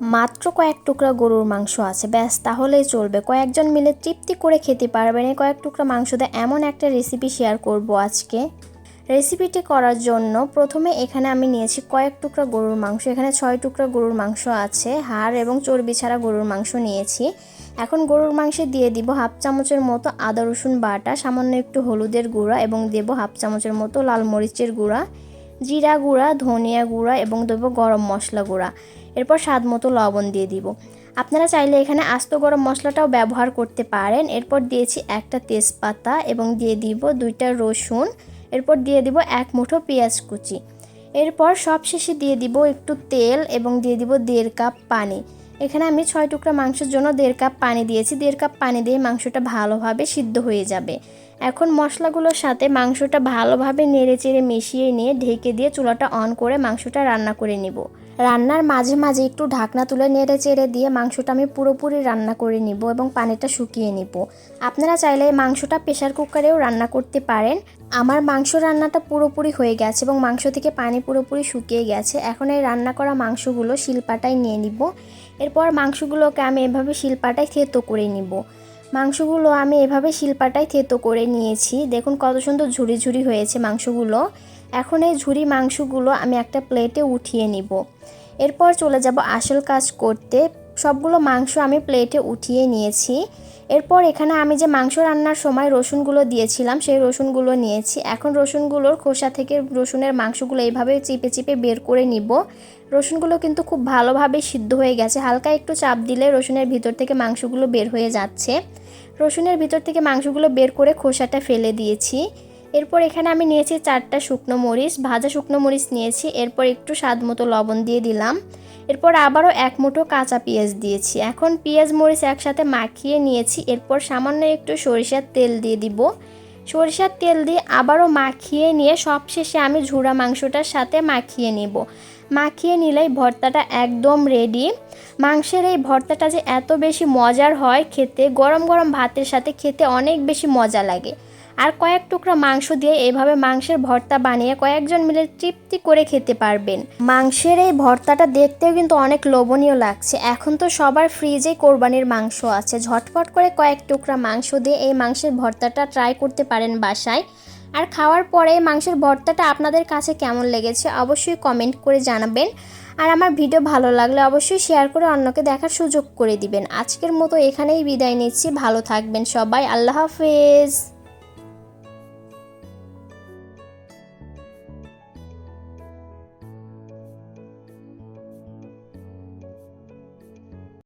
মাত্র কয়েক টুকরা গরুর মাংস আছে, ব্যাস তাহলেই চলবে। কয়েকজন মিলে তৃপ্তি করে খেতে পারবেন। এই কয়েক টুকরা মাংস দিয়ে এমন একটা রেসিপি শেয়ার করব আজকে। রেসিপিটি করার জন্য প্রথমে এখানে আমি নিয়েছি কয়েক টুকরা গরুর মাংস। এখানে ছয় টুকরা গরুর মাংস আছে, হাড় এবং চর্বি ছাড়া গরুর মাংস নিয়েছি। এখন গরুর মাংসে দিয়ে দিব হাফ চামচের মতো আদা রসুন বাটা, সামান্য একটু হলুদের গুঁড়া এবং দেব হাফ চামচের মতো লাল মরিচের গুঁড়া। জিরা গুঁড়া, ধনিয়া গুঁড়া এবং দেবো গরম মশলা গুঁড়া। এরপর স্বাদ মতো লবণ দিয়ে দিব। আপনারা চাইলে এখানে আস্ত গরম মশলাটাও ব্যবহার করতে পারেন। এরপর দিয়েছি একটা তেজপাতা এবং দিয়ে দিব দুইটা রসুন। এরপর দিয়ে দিব এক মুঠো পেঁয়াজ কুচি। এরপর সবশেষে দিয়ে দিব একটু তেল এবং দিয়ে দিব দেড় কাপ পানি। এখানে আমি ছয় টুকরা মাংসের জন্য দেড় কাপ পানি দিয়েছি। দেড় কাপ পানি দিয়ে মাংসটা ভালোভাবে সিদ্ধ হয়ে যাবে। এখন মশলাগুলোর সাথে মাংসটা ভালোভাবে নেড়ে চেড়ে মিশিয়ে নিয়ে ঢেকে দিয়ে চুলাটা অন করে মাংসটা রান্না করে নিব। রান্নার মাঝে মাঝে একটু ঢাকনা তুলে নেড়ে চেড়ে দিয়ে মাংসটা আমি পুরোপুরি রান্না করে নিব এবং পানিটা শুকিয়ে নিব। আপনারা চাইলে মাংসটা প্রেশার কুকারেও রান্না করতে পারেন। আমার মাংস রান্নাটা পুরোপুরি হয়ে গেছে এবং মাংস থেকে পানি পুরোপুরি শুকিয়ে গেছে। এখন এই রান্না করা মাংসগুলো শিলপাটায় নিয়ে নিব। এরপর মাংসগুলোকে আমি এভাবে শিলপাটায় থেতো করে নিব। মাংসগুলো আমি এভাবে শিলপাটায় থেতো করে নিয়েছি। দেখুন কত সুন্দর ঝুড়ি ঝুড়ি হয়েছে মাংসগুলো। এখন এই ঝুড়ি মাংসগুলো আমি একটা প্লেটে উঠিয়ে নিব। এরপর চলে যাব আসল কাজ করতে। সবগুলো মাংস আমি প্লেটে উঠিয়ে নিয়েছি। এরপর এখানে আমি যে মাংস রান্নার সময় রসুনগুলো দিয়েছিলাম, সেই রসুনগুলো নিয়েছি। এখন রসুনগুলোর খোসা থেকে রসুনের মাংসগুলো এইভাবে চিপে চিপে বের করে নিব। রসুনগুলো কিন্তু খুব ভালোভাবে সিদ্ধ হয়ে গেছে। হালকা একটু চাপ দিলে রসুনের ভিতর থেকে মাংসগুলো বের হয়ে যাচ্ছে। রসুনের ভিতর থেকে মাংসগুলো বের করে খোসাটা ফেলে দিয়েছি। এরপর এখানে আমি নিয়েছি চারটা শুকনো মরিচ, ভাজা শুকনো মরিচ নিয়েছি, এরপর একটু স্বাদ মতো লবণ দিয়ে দিলাম। এরপর আবারও এক মুঠো কাঁচা পেঁয়াজ দিয়েছি। এখন পেঁয়াজ, মরিচ একসাথে মাখিয়ে নিয়েছি। এরপর সামান্য একটু সরিষার তেল দিয়ে দিব। সরিষার তেল দিয়ে আবারও মাখিয়ে নিয়ে সবশেষে আমি ঝুড়া মাংসটার সাথে মাখিয়ে নেব। মাখিয়ে নিলেই ভর্তাটা একদম রেডি মাংসের এই ভর্তাটা যে এত বেশি মজার হয় খেতে, গরম গরম ভাতের সাথে খেতে অনেক বেশি মজা লাগে। আর কয়েক টুকরা মাংস দিয়ে এভাবে মাংসের ভর্তা বানিয়ে কয়েকজন মিলে তৃপ্তি করে খেতে পারবেন। মাংসের এই ভর্তাটা দেখতেও কিন্তু অনেক লোভনীয় লাগছে। এখন তো সবার ফ্রিজে কোরবানির মাংস আছে। ঝটপট করে কয়েক টুকরা মাংস দিয়ে এই মাংসের ভর্তাটা ট্রাই করতে পারেন বাসায়। আর খাওয়ার পরে মাংসের ভর্তাটা আপনাদের কাছে কেমন লেগেছে অবশ্যই কমেন্ট করে জানাবেন। আর আমার ভিডিও ভালো লাগলে অবশ্যই শেয়ার করে অন্যকে দেখার সুযোগ করে দিবেন। আজকের মতো এখানেই বিদায় নিচ্ছি। ভালো থাকবেন সবাই। আল্লাহ হাফেজ।